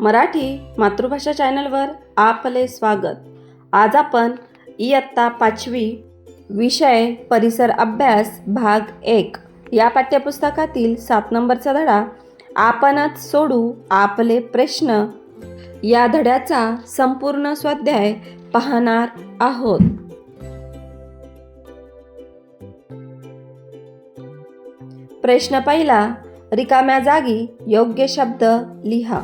मराठी मातृभाषा चॅनलवर आपले स्वागत. आज आपण इयत्ता पाचवी विषय परिसर अभ्यास भाग एक या पाठ्यपुस्तकातील सात नंबरचा धडा आपणच सोडू आपले प्रश्न या धड्याचा संपूर्ण स्वाध्याय पाहणार आहोत. प्रश्न पहिला रिकाम्या जागी योग्य शब्द लिहा.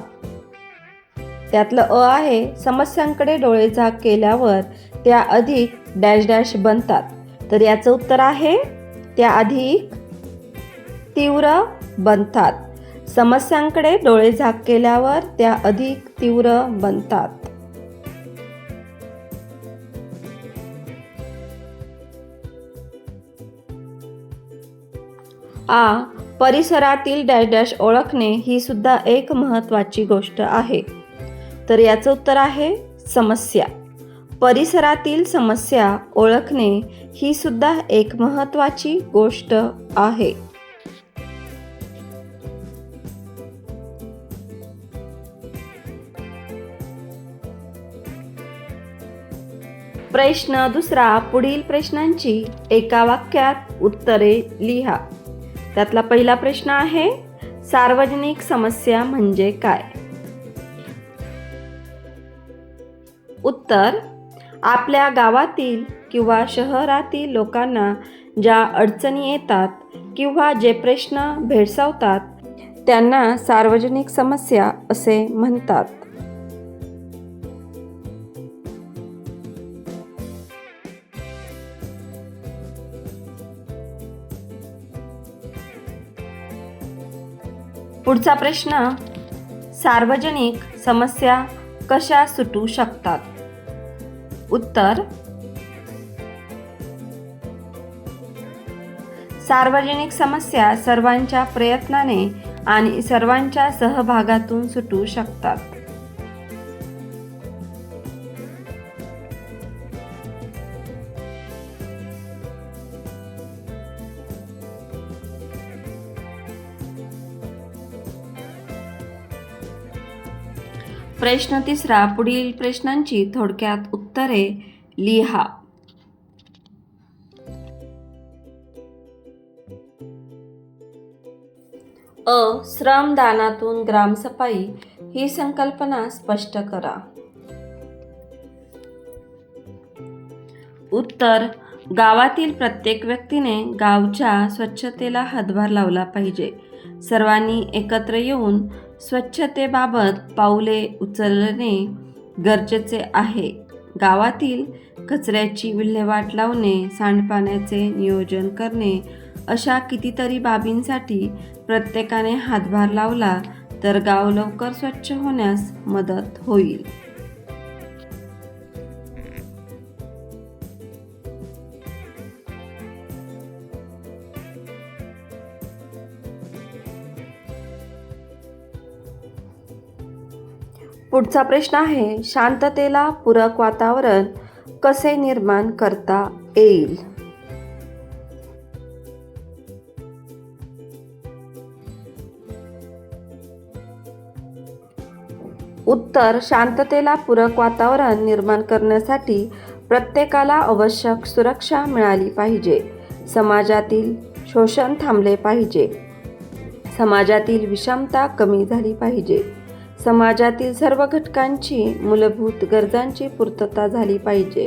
त्यातलं अ आहे समस्यांकडे डोळे झाक केल्यावर त्या अधिक डॅश डॅश बनतात. तर याचं उत्तर आहे त्या अधिक तीव्र बनतात. समस्यांकडे डोळे झाक केल्यावर त्या अधिक तीव्र बनतात. आ परिसरातील डॅश डॅश ओळखणे ही सुद्धा एक महत्त्वाची गोष्ट आहे. तर याचं उत्तर आहे समस्या. परिसरातील समस्या ओळखणे ही सुद्धा एक महत्त्वाची गोष्ट आहे. प्रश्न दुसरा पुढील प्रश्नांची एका वाक्यात उत्तरे लिहा. त्यातला पहिला प्रश्न आहे सार्वजनिक समस्या म्हणजे काय? उत्तर आपल्या गावातील किंवा शहरातील लोकांना ज्या अडचणी येतात किंवा जे प्रश्न भेडसावतात त्यांना सार्वजनिक समस्या असे म्हणतात. पुढचा प्रश्न सार्वजनिक समस्या कशा सुटू शकतात? उत्तर. सार्वजनिक समस्या सर्वांच्या प्रयत्नाने आणि सर्वांच्या सहभागातून सुटू शकतात. प्रश्न तिसरा पुढील प्रश्नांची थोडक्यात उत्तरे लिहा. अ. श्रमदानातून ग्रामसफाई ही संकल्पना स्पष्ट करा. उत्तर. गावातील प्रत्येक व्यक्तीने गावच्या स्वच्छतेला हातभार लावला पाहिजे. सर्वांनी एकत्र येऊन स्वच्छतेबाबत पाऊले उचलणे गरजेचे आहे. गावातील कचऱ्याची विल्हेवाट लावणे सांडपाण्याचे नियोजन करणे अशा कितीतरी बाबींसाठी प्रत्येकाने हातभार लावला तर गाव लवकर स्वच्छ होण्यास मदत होईल. पुढचा प्रश्न आहे शांततेला पूरक वातावरण कसे निर्माण करता येईल? उत्तर शांततेला पूरक वातावरण निर्माण करण्यासाठी प्रत्येकाला आवश्यक सुरक्षा मिळाली पाहिजे. समाजातील शोषण थांबले पाहिजे. समाजातील विषमता कमी झाली पाहिजे. समाजातील सर्व घटकांची मूलभूत गरजांची पूर्तता झाली पाहिजे.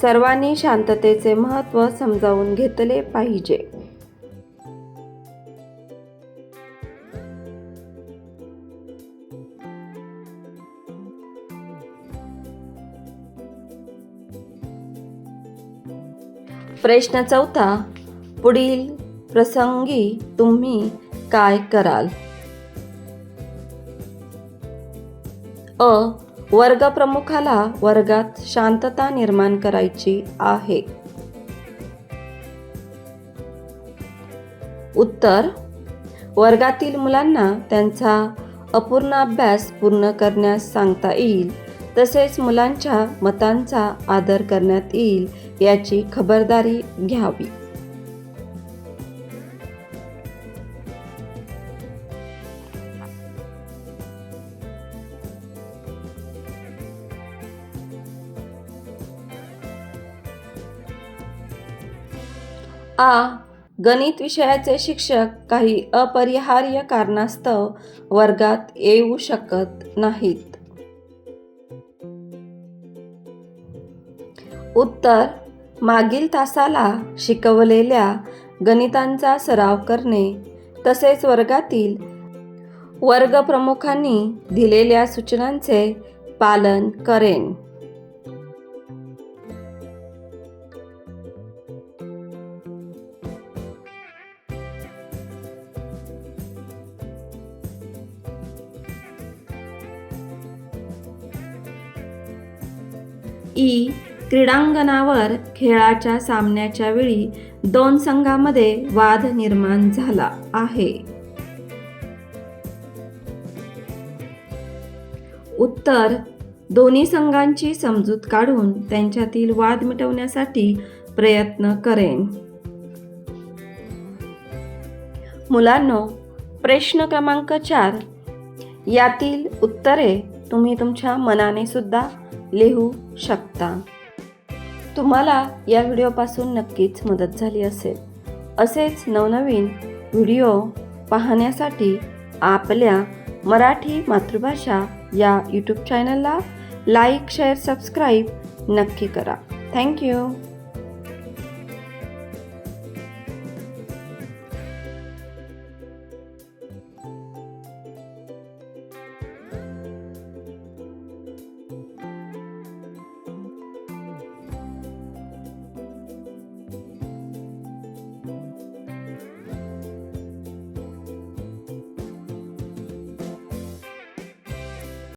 सर्वांनी शांततेचे महत्त्व समजावून घेतले पाहिजे. प्रश्न चौथा पुढील प्रसंगी तुम्ही काय कराल? अ वर्गप्रमुखाला वर्गात शांतता निर्माण करायची आहे. उत्तर वर्गातील मुलांना त्यांचा अपूर्ण अभ्यास पूर्ण करण्यास सांगता येईल तसेच मुलांच्या मतांचा आदर करण्यात येईल याची खबरदारी घ्यावी. आ गणित विषयाचे शिक्षक काही अपरिहार्य कारणास्तव वर्गात येऊ शकत नाहीत. उत्तर मागील तासाला शिकवलेल्या गणितांचा सराव करणे तसेच वर्गातील वर्गप्रमुखांनी दिलेल्या सूचनांचे पालन करेन. ई क्रीडांगणावर खेळाच्या सामन्याच्या वेळी दोन संघामध्ये वाद निर्माण झाला आहे. उत्तर दोन्ही संघांची समजूत काढून त्यांच्यातील वाद मिटवण्यासाठी प्रयत्न करेन. मुलांनो प्रश्न क्रमांक चार. यातील उत्तरे तुम्ही तुमच्या मनाने सुद्धा लिहू शकता. तुम्हाला या व्हिडिओपासून नक्कीच मदत झाली असेल. असेच नवनवीन व्हिडिओ पाहण्यासाठी आपल्या मराठी मातृभाषा या यूट्यूब चॅनलला लाईक शेअर सबस्क्राईब नक्की करा. थँक्यू